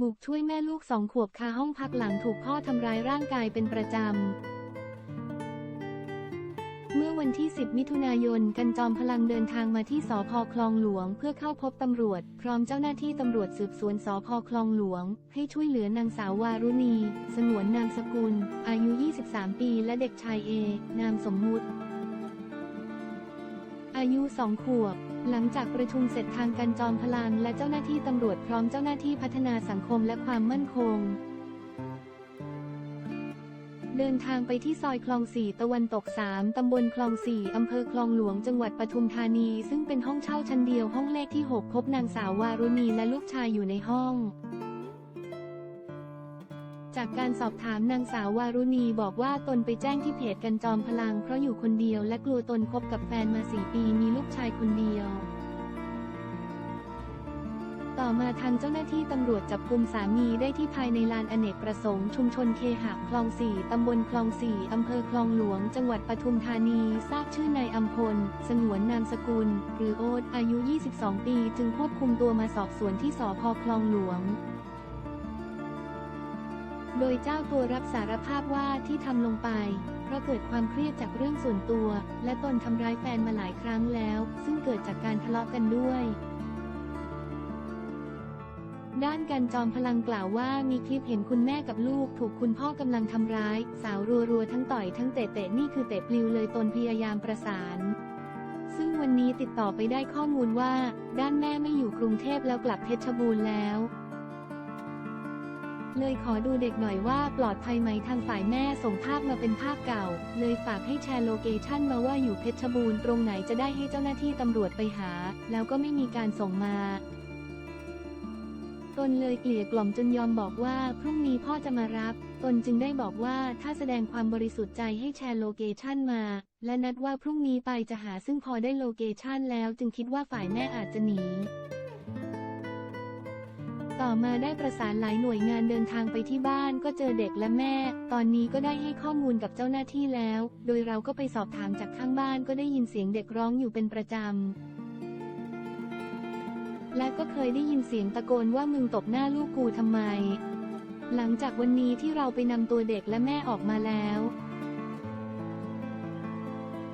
บุกช่วยแม่ลูกสองขวบคาห้องพักหลังถูกพ่อทำร้ายร่างกายเป็นประจำ เมื่อวันที่ 10 มิถุนายน กันจอมพลังเดินทางมาที่สพคลองหลวง เพื่อเข้าพบตำรวจ พร้อมเจ้าหน้าที่ตำรวจสืบสวนสพคลองหลวง ให้ช่วยเหลือนางสาววารุณี สงวนนามสกุล อายุ 23 ปี และเด็กชายเอ นามสมมุติ อายุสองขวบ หลังจากประชุมเสร็จทางการจอมพลังและเจ้าหน้าที่ตำรวจพร้อมเจ้าหน้าที่พัฒนาสังคมและความมั่นคง เดินทางไปที่ซอยคลองสี่ตะวันตก 3 ตำบลคลองสี่อำเภอคลองหลวงจังหวัดปทุมธานี ซึ่งเป็นห้องเช่าชั้นเดียวห้องเลขที่ 6 พบนางสาววารุณีและลูกชายอยู่ในห้อง จากการสอบถามนางสาววารุณีบอกว่าตนไปแจ้งที่เพจกันจอมพลังเพราะอยู่คนเดียวและกลัวตนคบกับแฟนมาสี่ปีมีลูกชายคนเดียว ต่อมาทางเจ้าหน้าที่ตำรวจจับกลุ่มสามีได้ที่ภายในลานอเนกประสงค์ชุมชนเคหะคลองสี่ตำบลคลองสี่อำเภอคลองหลวง จังหวัดปทุมธานี ทราบชื่อนายอัมพล สงวนนามสกุล หรือโอ๊ตอายุ 22 ปี จึงควบคุมตัวมาสอบสวนที่สพคลองหลวง โดยเจ้าตัวรับสารภาพว่าที่ทำลงไป เพราะเกิดความเครียดจากเรื่องส่วนตัว และตนทำร้ายแฟนมาหลายครั้งแล้ว ซึ่งเกิดจากการทะเลาะกันด้วย ด้านการจอมพลังกล่าวว่ามีคลิปเห็นคุณแม่กับลูก ถูกคุณพ่อกำลังทำร้าย สาวรัวๆทั้งต่อยทั้งเตะเตะนี่คือเตะปลิวเลยตนพยายามประสานซึ่งวันนี้ติดต่อไปได้ข้อมูลว่า ด้านแม่ไม่อยู่กรุงเทพแล้วกลับเพชรบูรณ์แล้ว เลยขอดูเด็กหน่อยว่าปลอดภัยไหมทางฝ่ายแม่ส่งภาพมาเป็นภาพเก่า เลยฝากให้แชร์โลเคชั่นมาว่าอยู่เพชรบูรณ์ตรงไหนจะได้ให้เจ้าหน้าที่ตำรวจไปหา แล้วก็ไม่มีการส่งมาตนเลยเกลี่ยกล่อมจนยอมบอกว่าพรุ่งนี้พ่อจะมารับ ตนจึงได้บอกว่าถ้าแสดงความบริสุทธิ์ใจให้แชร์โลเคชั่นมา และนัดว่าพรุ่งนี้ไปจะหาซึ่งพอได้โลเคชั่นแล้วจึงคิดว่าฝ่ายแม่อาจจะหนี ต่อมาได้ประสานหลายหน่วยงานเดินทางไปที่บ้านก็เจอเด็กและแม่ ตอนนี้ก็ได้ให้ข้อมูลกับเจ้าหน้าที่แล้ว โดยเราก็ไปสอบถามจากข้างบ้านก็ได้ยินเสียงเด็กร้องอยู่เป็นประจำ และก็เคยได้ยินเสียงตะโกนว่ามึงตบหน้าลูกกูทำไม หลังจากวันนี้ที่เราไปนำตัวเด็กและแม่ออกมาแล้ว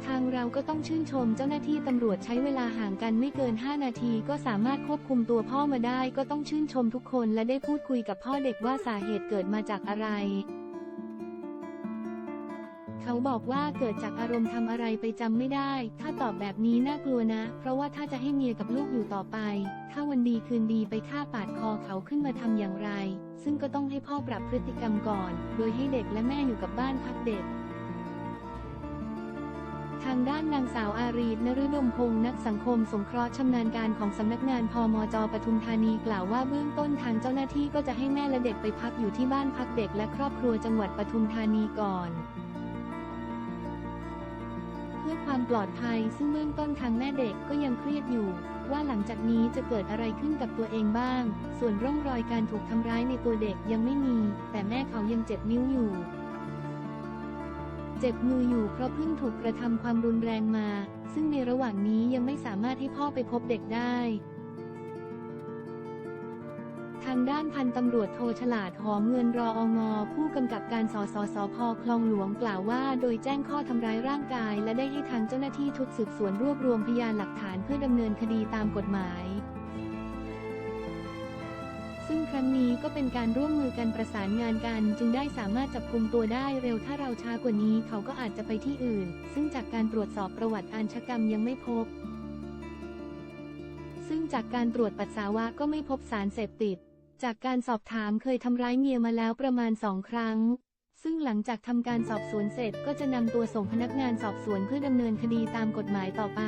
ทางเราก็ต้องชื่นชมเจ้าหน้าที่ตำรวจใช้เวลาห่างกันไม่เกิน 5 นาทีก็สามารถควบคุมตัวพ่อมาได้ ก็ต้องชื่นชมทุกคนและได้พูดคุยกับพ่อเด็กว่าสาเหตุเกิดมาจากอะไร เขาบอกว่าเกิดจากอารมณ์ทำอะไรไปจำไม่ได้ ถ้าตอบแบบนี้น่ากลัวนะ เพราะว่าถ้าจะให้เมียกับลูกอยู่ต่อไป ถ้าวันดีคืนดีไปฆ่าปาดคอเขาขึ้นมาทำอย่างไร ซึ่งก็ต้องให้พ่อปรับพฤติกรรมก่อน โดยให้เด็กและแม่อยู่กับบ้านพักเด็ก ทางด้านนางสาวอารีดนฤดมพงศ์นักสังคมสงเคราะห์ชำนาญการของสำนักงานพมจปทุมธานีกล่าวว่าเบื้องต้นทางเจ้าหน้าที่ก็จะให้แม่และเด็กไปพักอยู่ที่บ้านพักเด็กและครอบครัวจังหวัดปทุมธานีก่อนเพื่อความปลอดภัยซึ่งเบื้องต้นทางแม่เด็กก็ยังเครียดอยู่ ว่าหลังจากนี้จะเกิดอะไรขึ้นกับตัวเองบ้าง ส่วนร่องรอยการถูกทำร้ายในตัวเด็กยังไม่มี แต่แม่เขายังเจ็บนิ้วอยู่ เจ็บมืออยู่เพราะเพิ่งถูกกระทำความรุนแรงมา ซึ่งในระหว่างนี้ยังไม่สามารถให้พ่อไปพบเด็กได้ ทางด้านพันตำรวจโทฉลาดหอมเงินรอองอ ผู้กำกับการสสสพคลองหลวงกล่าวว่า โดยแจ้งข้อทำร้ายร่างกาย และได้ให้ทางเจ้าหน้าที่ทุกสืบสวนรวบรวมพยานหลักฐานเพื่อดำเนินคดีตามกฎหมาย ครั้งนี้ก็เป็นการร่วมมือกันประสานงานกัน จึงได้สามารถจับกลุ่มตัวได้เร็วถ้าเราช้ากว่านี้เขาก็อาจจะไปที่อื่น ซึ่งจากการตรวจสอบประวัติอาชญากรรมยังไม่พบ ซึ่งจากการตรวจปัสสาวะก็ไม่พบสารเสพติด จากการสอบถามเคยทำร้ายเมียมาแล้วประมาณสองครั้งซึ่งหลังจากทำการสอบสวนเสร็จก็จะนำตัวส่งพนักงานสอบสวนเพื่อดำเนินคดีตามกฎหมายต่อไป